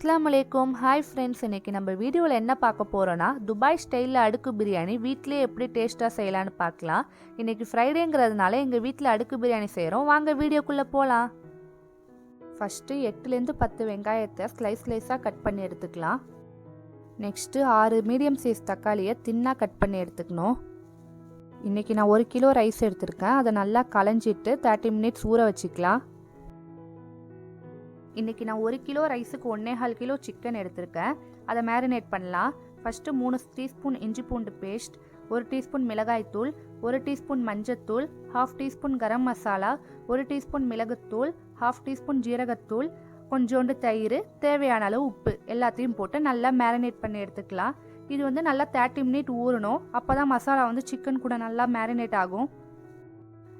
அஸ்லாம் வலைக்கும் hi friends இன்னைக்கு நம்ம வீடியோவில் என்ன பார்க்க போகிறோன்னா துபாய் ஸ்டைலில் அடுக்கு பிரியாணி வீட்டிலே எப்படி டேஸ்ட்டாக செய்யலான்னு பார்க்கலாம். இன்றைக்கி ஃப்ரைடேங்கிறதுனால எங்கள் வீட்டில் அடுக்கு பிரியாணி செய்கிறோம் வாங்க வீடியோக்குள்ளே போகலாம் ஃபஸ்ட்டு எட்டுலேருந்து பத்து வெங்காயத்தை ஸ்லைஸ் ஸ்லைஸாக கட் பண்ணி எடுத்துக்கலாம். நெக்ஸ்ட்டு ஆறு மீடியம் சைஸ் தக்காளியை தின்னாக கட் பண்ணி எடுத்துக்கணும். இன்றைக்கி நான் ஒரு கிலோ ரைஸ் எடுத்திருக்கேன். அதை நல்லா களைஞ்சிட்டு தேர்ட்டி மினிட்ஸ் ஊற வச்சுக்கலாம். இன்றைக்கி நான் ஒரு கிலோ ரைஸுக்கு ஒன்றே ஹால் கிலோ சிக்கன் எடுத்திருக்கேன். அதை மேரினேட் பண்ணலாம். ஃபஸ்ட்டு மூணு டீஸ்பூன் இஞ்சி பூண்டு பேஸ்ட் ஒரு டீஸ்பூன் மிளகாய்த்தூள் ஒரு டீஸ்பூன் மஞ்சத்தூள் ஹாஃப் டீஸ்பூன் கரம் மசாலா ஒரு டீஸ்பூன் மிளகுத்தூள் ஹாஃப் டீஸ்பூன் ஜீரகத்தூள் கொஞ்சோண்டு தயிர் தேவையான அளவு உப்பு எல்லாத்தையும் போட்டு நல்லா மேரினேட் பண்ணி எடுத்துக்கலாம். இது வந்து நல்லா தேர்ட்டி மினிட் ஊறணும். அப்போ தான் மசாலா வந்து சிக்கன் கூட நல்லா மேரினேட் ஆகும்.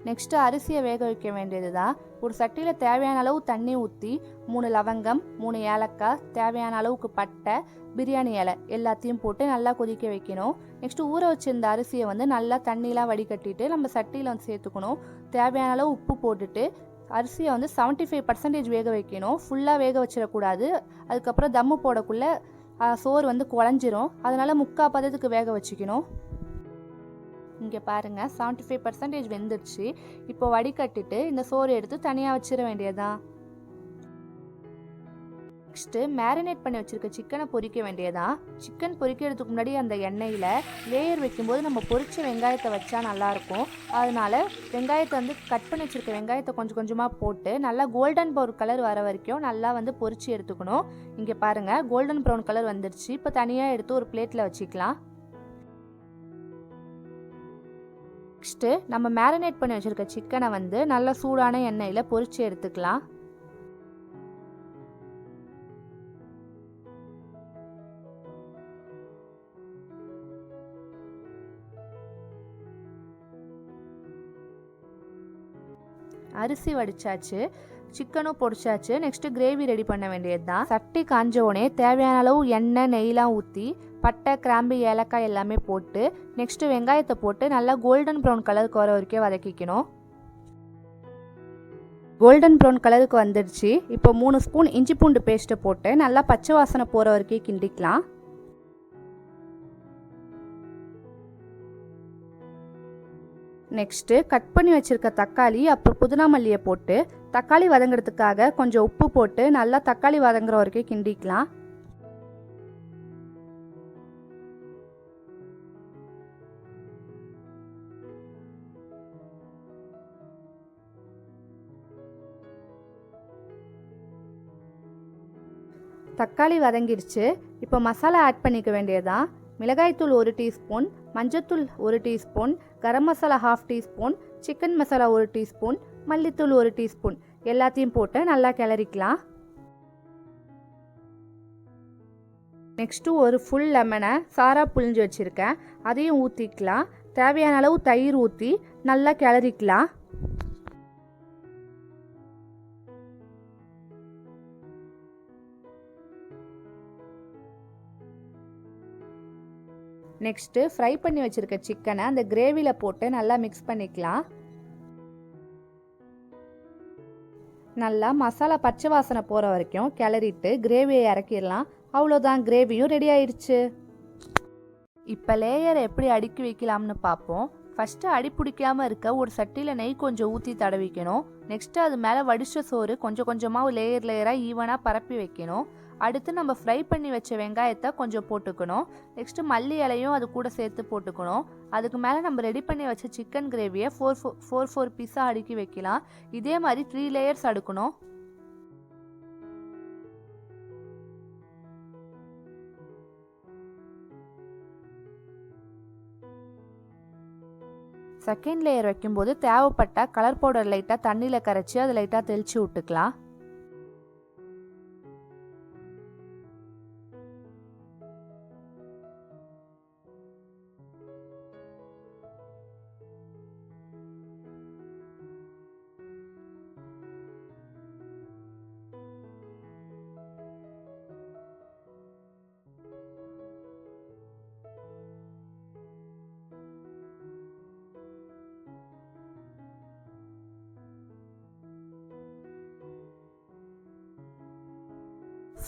நெக்ஸ்ட்டு அரிசியை வேக வைக்க வேண்டியது தான் ஒரு சட்டியில் தேவையான அளவு தண்ணி ஊற்றி மூணு லவங்கம் மூணு ஏலக்காய் தேவையான அளவுக்கு பட்டை பிரியாணி இலை எல்லாத்தையும் போட்டு நல்லா கொதிக்க வைக்கணும். நெக்ஸ்ட்டு ஊற வச்சிருந்த அரிசியை வந்து நல்லா தண்ணியெலாம் வடிகட்டிட்டு நம்ம சட்டியில் வந்து சேர்த்துக்கணும். தேவையான அளவு உப்பு போட்டுட்டு அரிசியை வந்து செவன்ட்டி ஃபைவ் பர்சன்டேஜ் வேக வைக்கணும். ஃபுல்லாக வேக வச்சிடக்கூடாது. அதுக்கப்புறம் தம்மு போடக்குள்ளே சோறு வந்து குழஞ்சிரும். அதனால் முக்கால் பதத்துக்கு வேக வச்சுக்கணும். இங்கே பாருங்கள் செவன்ட்டி ஃபைவ் பர்சன்டேஜ் வெந்துருச்சு. இப்போ வடிகட்டிட்டு இந்த சோறு எடுத்து தனியாக வச்சிட வேண்டியதான் நெக்ஸ்ட்டு மேரினேட் பண்ணி வச்சுருக்க சிக்கனை பொரிக்க வேண்டியதான் சிக்கன் பொரிக்கிறதுக்கு முன்னாடி அந்த எண்ணெயில் லேயர் வைக்கும்போது நம்ம பொரித்த வெங்காயத்தை வச்சா நல்லாயிருக்கும் அதனால் வெங்காயத்தை வந்து கட் பண்ணி வச்சுருக்க வெங்காயத்தை கொஞ்சம் கொஞ்சமாக போட்டு நல்லா கோல்டன் ப்ரௌன் கலர் வர வரைக்கும் நல்லா வந்து பொரித்து எடுத்துக்கணும். இங்கே பாருங்கள் கோல்டன் ப்ரௌன் கலர் வந்துருச்சு. இப்போ தனியாக எடுத்து ஒரு பிளேட்டில் வச்சுக்கலாம். நெக்ஸ்ட்டு நம்ம மேரினேட் பண்ணி வச்சுருக்க சிக்கனை வந்து நல்ல சூடான எண்ணெயில் பொரித்து எடுத்துக்கலாம். அரிசி வடிச்சாச்சு சிக்கனும் பொடிச்சாச்சு நெக்ஸ்ட்டு கிரேவி ரெடி பண்ண வேண்டியது தான் சட்டி காஞ்ச உடனே தேவையான அளவு எண்ணெய் நெய்லாம் ஊற்றி பட்டை கிராம்பு ஏலக்காய் எல்லாமே போட்டு நெக்ஸ்ட்டு வெங்காயத்தை போட்டு நல்லா கோல்டன் ப்ரௌன் கலருக்கு வர வரைக்கும் வதக்கிக்கணும். கோல்டன் ப்ரௌன் கலருக்கு வந்துடுச்சு. இப்போ மூணு ஸ்பூன் இஞ்சி பூண்டு பேஸ்ட்டை போட்டு நல்லா பச்சை வாசனை போகிற வரைக்கும் கிண்டிக்கலாம். நெக்ஸ்ட்டு கட் பண்ணி வச்சுருக்க தக்காளி அப்புறம் புதினா மல்லியை போட்டு தக்காளி வதங்குறதுக்காக கொஞ்சம் உப்பு போட்டு நல்லா தக்காளி வதங்குற வரைக்கும் கிண்டிக்கலாம். தக்காளி வதங்கிடுச்சு. இப்போ மசாலா ஆட் பண்ணிக்க வேண்டியதான் மிளகாய்த்தூள் ஒரு டீஸ்பூன் மஞ்சத்தூள் ஒரு teaspoon garam masala half teaspoon chicken masala ஒரு டீஸ்பூன் மல்லித்தூள் ஒரு டீஸ்பூன். எல்லாத்தையும் போட்டு நல்லா கிளறிக்கலாம். நெக்ஸ்ட்டு ஒரு ஃபுல் லெமனை சாரா புழிஞ்சு வச்சுருக்கேன். அதையும் ஊற்றிக்கலாம் தேவையான அளவு தயிர் ஊற்றி நல்லா கிளறிக்கலாம். நெக்ஸ்ட்டு ஃப்ரை பண்ணி வச்சுருக்க சிக்கனை அந்த கிரேவியில் போட்டு நல்லா மிக்ஸ் பண்ணிக்கலாம். நல்லா மசாலா பச்சை வாசனை போகிற வரைக்கும் கிளறிட்டு கிரேவியை இறக்கிடலாம். அவ்வளோதான் கிரேவியும் ரெடி ஆயிடுச்சு இப்போ லேயரை எப்படி அடுக்கி வைக்கலாம்னு பார்ப்போம். ஃபஸ்ட்டு அடி பிடிக்காமல் இருக்க ஒரு சட்டியில் நெய் கொஞ்சம் ஊற்றி தடவிக்கணும். நெக்ஸ்ட்டு அது மேலே வடிச்ச சோறு கொஞ்சம் கொஞ்சமாக லேயர் லேயராக ஈவனாக பரப்பி வைக்கணும். அடுத்து நம்ம ஃப்ரை பண்ணி வச்ச வெங்காயத்தை கொஞ்சம் போட்டுக்கணும். நெக்ஸ்ட்டு மல்லி இலையும் அது கூட சேர்த்து போட்டுக்கணும். அதுக்கு மேலே நம்ம ரெடி பண்ணி வச்ச சிக்கன் கிரேவியை ஃபோர் ஃபோர் ஃபோர் ஃபோர் பீஸாக அடுக்கி வைக்கலாம். இதே மாதிரி த்ரீ லேயர்ஸ் அடுக்கணும். செகண்ட் லேயர் வைக்கும்போது தேவைப்பட்டால் கலர் பவுடர் லைட்டாக தண்ணியில் கரைச்சி அதை லைட்டாக தெளித்து விட்டுக்கலாம்.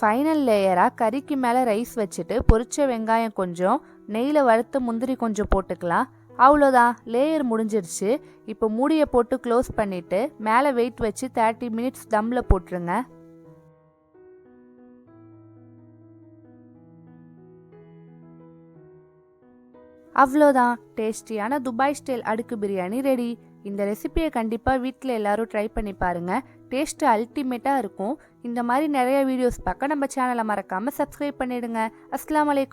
ஃபைனல் லேயராக கறிக்கு மேலே ரைஸ் வச்சுட்டு பொரிச்ச வெங்காயம் கொஞ்சம் நெய்யில் வறுத்த முந்திரி கொஞ்சம் போட்டுக்கலாம். அவ்வளோதான். லேயர் முடிஞ்சிருச்சு. இப்போ மூடியை போட்டு க்ளோஸ் பண்ணிவிட்டு மேலே வெயிட் வச்சு தேர்ட்டி மினிட்ஸ் தம்மில் போட்டுருங்க. அவ்வளோதான். டேஸ்டியான துபாய் ஸ்டைல் அடுக்கு பிரியாணி ரெடி இந்த ரெசிபியை கண்டிப்பாக வீட்டில் எல்லாரும் ட்ரை பண்ணி பாருங்கள் டேஸ்ட்டு அல்டிமேட்டாக இருக்கும். இந்த மாதிரி நிறைய வீடியோஸ் பார்க்க நம்ம சேனலை மறக்காமல் சப்ஸ்கிரைப் பண்ணிடுங்க. அஸ்லாம் வலைக்கும்